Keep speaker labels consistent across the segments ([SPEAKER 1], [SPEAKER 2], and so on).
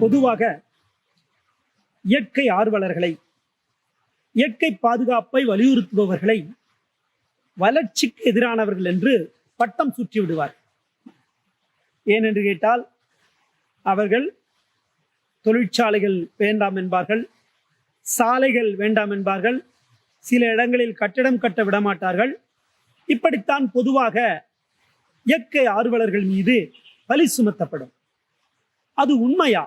[SPEAKER 1] பொதுவாக இயற்கை ஆர்வலர்களை இயற்கை பாதுகாப்பை வலியுறுத்துபவர்களை வளர்ச்சிக்கு எதிரானவர்கள் என்று பட்டம் சுற்றி விடுவார் ஏனென்று கேட்டால் அவர்கள் தொழிற்சாலைகள் வேண்டாம் என்பார்கள் சாலைகள் வேண்டாம் என்பார்கள் சில இடங்களில் கட்டிடம் கட்ட விடமாட்டார்கள். இப்படித்தான் பொதுவாக இயற்கை ஆர்வலர்கள் மீது பலி சுமத்தப்படும். அது உண்மையா?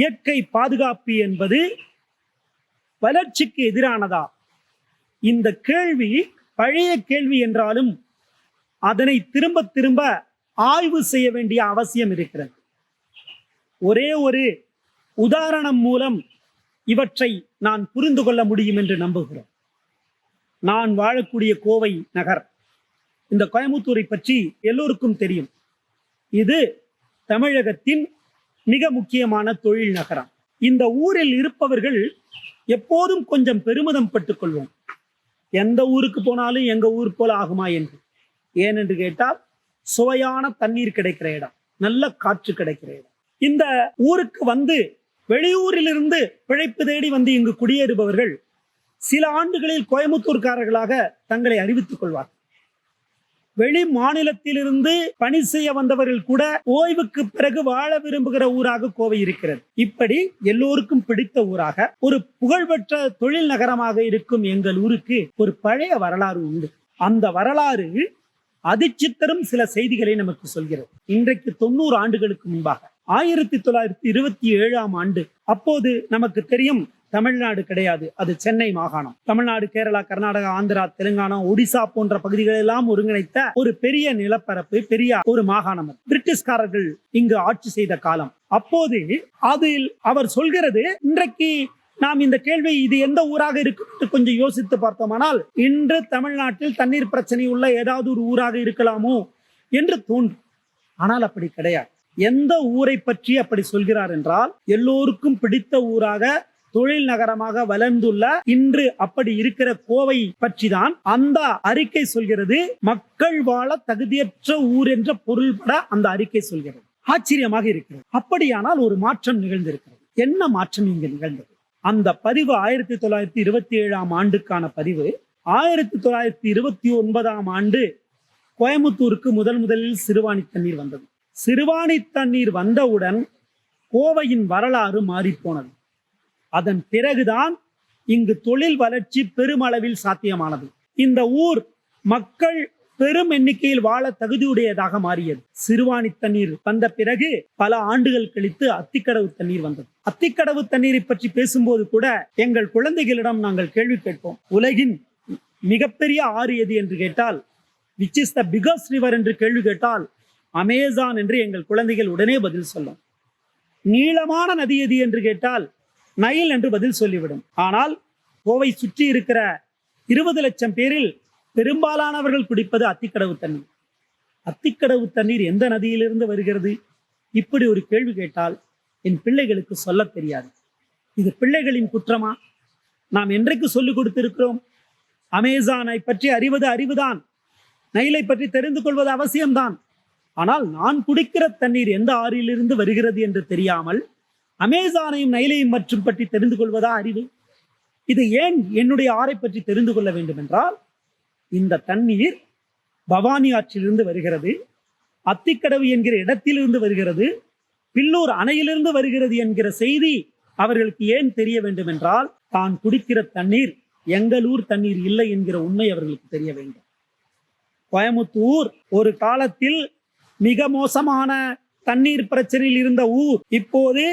[SPEAKER 1] இயற்கை பாதுகாப்பு என்பது வளர்ச்சிக்கு எதிரானதா? இந்த கேள்வி பழைய கேள்வி என்றாலும் அதனை திரும்ப திரும்ப ஆய்வு செய்ய வேண்டிய அவசியம் இருக்கிறது. ஒரே ஒரு உதாரணம் மூலம் இவற்றை நான் புரிந்து கொள்ள முடியும் என்று நம்புகிறேன் நான் வாழக்கூடிய கோவை நகர். இந்த கோயமுத்தூரை பற்றி எல்லோருக்கும் தெரியும். இது தமிழகத்தின் மிக முக்கியமான தொழில் நகரம். இந்த ஊரில் இருப்பவர்கள் எப்போதும் கொஞ்சம் பெருமிதம் பட்டுக் கொள்வோம் எந்த ஊருக்கு போனாலும் எங்க ஊர் போல ஆகுமா என்று. ஏனென்று கேட்டால் சுவையான தண்ணீர் கிடைக்கிற இடம் நல்ல காற்று கிடைக்கிற இடம். இந்த ஊருக்கு வந்து வெளியூரிலிருந்து பிழைப்பு தேடி வந்து இங்கு குடியேறுபவர்கள் சில ஆண்டுகளில் கோயம்புத்தூர்காரர்களாக தங்களை அறிவித்துக் கொள்வார்கள். வெளி மாநிலத்திலிருந்து பணி செய்ய வந்தவர்கள் கூட ஓய்வுக்கு பிறகு வாழ விரும்புகிற ஊராக கோவை இருக்கிறது. இப்படி எல்லோருக்கும் பிடித்த ஊராக ஒரு புகழ்பெற்ற தொழில் நகரமாக இருக்கும் எங்கள் ஊருக்கு ஒரு பழைய வரலாறு உண்டு. அந்த வரலாறு அதிர்ச்சி தரும் சில செய்திகளை நமக்கு சொல்கிறது. இன்றைக்கு தொண்ணூறு ஆண்டுகளுக்கு முன்பாக ஆயிரத்தி தொள்ளாயிரத்தி இருபத்தி ஏழாம் ஆண்டு அப்போது நமக்கு தெரியும் தமிழ்நாடு கிடையாது. அது சென்னை மாகாணம். தமிழ்நாடு கேரளா கர்நாடகா ஆந்திரா தெலுங்கானா ஒடிசா போன்ற பகுதிகள் எல்லாம் ஒருங்கிணைத்த ஒரு பெரிய நிலப்பரப்பு பெரிய ஒரு மாகாணம் பிரிட்டிஷ்காரர்கள் இங்கு ஆட்சி செய்த காலம். அப்போது அதில் அவர் சொல்கிறது இன்றைக்கு நாம் இந்த கேள்வி இது எந்த ஊராக இருக்கு என்று கொஞ்சம் யோசித்து பார்த்தோமானால் இன்று தமிழ்நாட்டில் தண்ணீர் பிரச்சனை உள்ள ஏதாவது ஒரு ஊராக இருக்கலாமோ என்று தோன்றும். ஆனால் அப்படி கிடையாது. எந்த ஊரை பற்றி அப்படி சொல்கிறார் என்றால் எல்லோருக்கும் பிடித்த ஊராக தொழில் நகரமாக வளர்ந்துள்ள இன்று அப்படி இருக்கிற கோவை பற்றி தான் அந்த அறிக்கை சொல்கிறது. மக்கள் வாழ தகுதியற்ற ஊர் என்ற பொருள்பட அந்த அறிக்கை சொல்கிறது. ஆச்சரியமாக இருக்கிறது. அப்படியானால் ஒரு மாற்றம் நிகழ்ந்திருக்கிறது. என்ன மாற்றம் இங்கு நிகழ்ந்தது? அந்த பதிவு ஆயிரத்தி தொள்ளாயிரத்தி இருபத்தி ஏழாம் ஆண்டுக்கான பதிவு. ஆயிரத்தி தொள்ளாயிரத்தி இருபத்தி ஒன்பதாம் ஆண்டு கோயமுத்தூருக்கு முதல் முதலில் சிறுவாணி தண்ணீர் வந்தது. சிறுவாணி தண்ணீர் வந்தவுடன் கோவையின் வரலாறு மாறிப்போனது. அதன் பிறகுதான் இங்கு தொழில் வளர்ச்சி பெருமளவில் சாத்தியமானது. இந்த ஊர் மக்கள் பெரும் எண்ணிக்கையில் வாழ தகுதியுடையதாக மாறியது. சிறுவாணி தண்ணீர் வந்த பிறகு பல ஆண்டுகள் கழித்து அத்திக்கடவு தண்ணீர் வந்தது. அத்திக்கடவு தண்ணீரை பற்றி பேசும்போது கூட எங்கள் குழந்தைகளிடம் நாங்கள் கேள்வி கேட்போம். உலகின் மிகப்பெரிய ஆறு எது என்று கேட்டால் which is the biggest river என்று கேள்வி கேட்டால் அமேசான் என்று எங்கள் குழந்தைகள் உடனே பதில் சொல்லும். நீளமான நதி எது என்று கேட்டால் நைல் என்று பதில் சொல்லிவிடும். ஆனால் கோவை சுற்றி இருக்கிற இருபது லட்சம் பேரில் பெரும்பாலானவர்கள் குடிப்பது அத்திக்கடவு தண்ணீர். அத்திக்கடவு தண்ணீர் எந்த நதியிலிருந்து வருகிறது? இப்படி ஒரு கேள்வி கேட்டால் என் பிள்ளைகளுக்கு சொல்ல தெரியாது. இது பிள்ளைகளின் குற்றமா? நாம் என்றைக்கு சொல்லிக் கொடுத்திருக்கிறோம்? அமேசானை பற்றி அறிவது அறிவுதான். நைலை பற்றி தெரிந்து கொள்வது அவசியம்தான். ஆனால் நான் குடிக்கிற தண்ணீர் எந்த ஆறிலிருந்து வருகிறது என்று தெரியாமல் அமேசானையும் நைலையும் மற்றும் பற்றி தெரிந்து கொள்வதா அறிவு? இது ஏன் என்னுடைய ஆறை பற்றி தெரிந்து கொள்ள வேண்டும் என்றால் இந்த தண்ணீர் பவானி ஆற்றிலிருந்து வருகிறது அத்திக்கடவு என்கிற இடத்திலிருந்து வருகிறது பில்லூர் அணையிலிருந்து வருகிறது என்கிற செய்தி அவர்களுக்கு ஏன் தெரிய வேண்டும் என்றால் தான் குடிக்கிற தண்ணீர் எங்கள் ஊர் தண்ணீர் இல்லை என்கிற உண்மை அவர்களுக்கு தெரிய வேண்டும். கோயமுத்தூர் ஒரு காலத்தில் மிக மோசமான தண்ணீர் பிரச்சனையில் இருந்த ஊர் இப்போது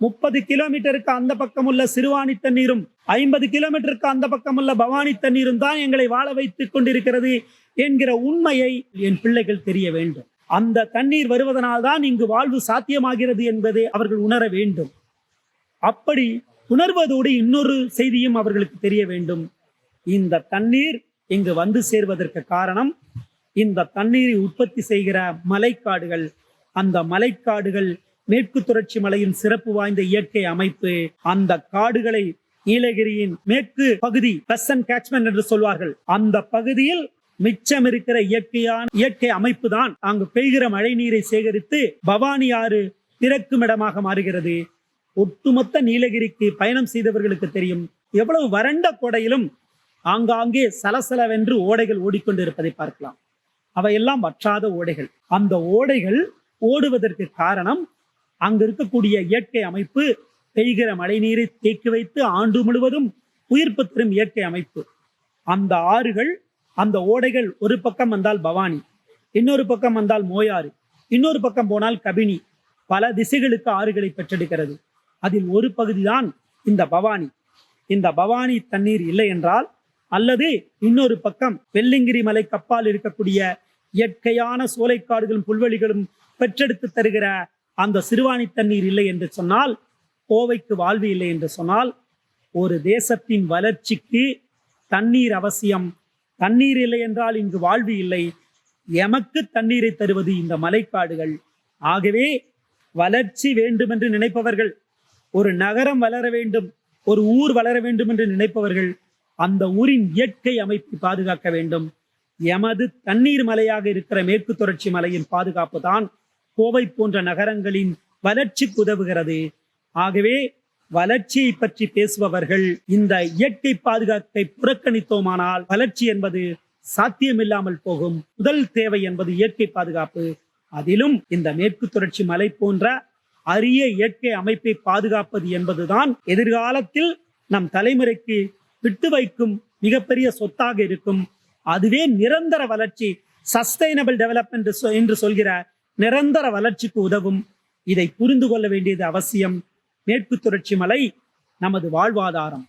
[SPEAKER 1] முப்பது கிலோமீட்டருக்கு அந்த பக்கம் உள்ள சிறுவாணி தண்ணீரும் ஐம்பது கிலோமீட்டருக்கு அந்த பக்கம் உள்ள பவானி தண்ணீரும் தான் எங்களை வாழ வைத்துக் கொண்டிருக்கிறது என்கிற உண்மையை என் பிள்ளைகள் தெரிய வேண்டும். அந்த தண்ணீர் வருவதனால் தான் இங்கு வாழ்வு சாத்தியமாகிறது என்பதை அவர்கள் உணர வேண்டும். அப்படி உணர்வதோடு இன்னொரு செய்தியும் அவர்களுக்கு தெரிய வேண்டும். இந்த தண்ணீர் இங்கு வந்து சேர்வதற்கு காரணம் இந்த தண்ணீரை உற்பத்தி செய்கிற மலைக்காடுகள். அந்த மலைக்காடுகள் மேற்கு தொடர்ச்சி மலையின் சிறப்பு வாய்ந்த இயற்கை அமைப்பு. அந்த காடுகளை நீலகிரியின் மேற்கு பகுதி பெசன் கேட்ச்மெண்ட் என்று சொல்வார்கள். அந்த பகுதியில் மிச்சம் இருக்கிற இயற்கையான இயற்கை அமைப்பு தான் அங்கு பெய்கிற மழை நீரை சேகரித்து பவானி ஆறு திறக்கும் இடமாக மாறுகிறது. ஒட்டுமொத்த நீலகிரிக்கு பயணம் செய்தவர்களுக்கு தெரியும். எவ்வளவு வறண்ட கோடையிலும் ஆங்காங்கே சலசலவென்று ஓடைகள் ஓடிக்கொண்டு இருப்பதை பார்க்கலாம். அவையெல்லாம் வற்றாத ஓடைகள். அந்த ஓடைகள் ஓடுவதற்கு காரணம் அங்கு இருக்கக்கூடிய இயற்கை அமைப்பு பெய்கிற மழைநீரை தேக்கி வைத்து ஆண்டு முழுவதும் உயிர்ப்பு தரும் இயற்கை அமைப்பு. அந்த ஆறுகள் அந்த ஓடைகள் ஒரு பக்கம் வந்தால் பவானி இன்னொரு பக்கம் வந்தால் மோயாறு இன்னொரு பக்கம் போனால் கபினி. பல திசைகளுக்கு ஆறுகளை பெற்றெடுக்கிறது அதில் ஒரு பகுதிதான் இந்த பவானி. இந்த பவானி தண்ணீர் இல்லை என்றால் அல்லது இன்னொரு பக்கம் வெள்ளிங்கிரி மலை கப்பால் இருக்கக்கூடிய இயற்கையான சோலைக்காடுகளும் புல்வெளிகளும் பெற்றெடுத்து தருகிற அந்த சிறுவாணி தண்ணீர் இல்லை என்று சொன்னால் கோவைக்கு வாழ்வு இல்லை என்று சொன்னால் ஒரு தேசத்தின் வளர்ச்சிக்கு தண்ணீர் அவசியம். தண்ணீர் இல்லை என்றால் இங்கு வாழ்வு இல்லை. எமக்கு தண்ணீரை தருவது இந்த மலைக்காடுகள். ஆகவே வளர்ச்சி வேண்டும் என்று நினைப்பவர்கள் ஒரு நகரம் வளர வேண்டும் ஒரு ஊர் வளர வேண்டும் என்று நினைப்பவர்கள் அந்த ஊரின் இயற்கை அமைப்பை பாதுகாக்க வேண்டும். எமது தண்ணீர் மலையாக இருக்கிற மேற்கு தொடர்ச்சி மலையின் பாதுகாப்பு தான் கோவை போன்ற நகரங்களின் வளர்ச்சிக்கு உதவுகிறது. ஆகவே வளர்ச்சியை பற்றி பேசுபவர்கள் இந்த இயற்கை பாதுகாப்பை புறக்கணித்தோமானால் வளர்ச்சி என்பது சாத்தியமில்லாமல் போகும். முதல் தேவை என்பது இயற்கை பாதுகாப்பு. அதிலும் இந்த மேற்கு தொடர்ச்சி மலை போன்ற அரிய இயற்கை அமைப்பை பாதுகாப்பது என்பதுதான் எதிர்காலத்தில் நம் தலைமுறைக்கு விட்டு வைக்கும் மிகப்பெரிய சொத்தாக இருக்கும். அதுவே நிரந்தர வளர்ச்சி சஸ்டைனபிள் டெவலப்மெண்ட் என்று சொல்கிற நிரந்தர வளர்ச்சிக்கு உதவும். இதை புரிந்து கொள்ள வேண்டியது அவசியம். மேற்கு தொடர்ச்சி மலை நமது வாழ்வாதாரம்.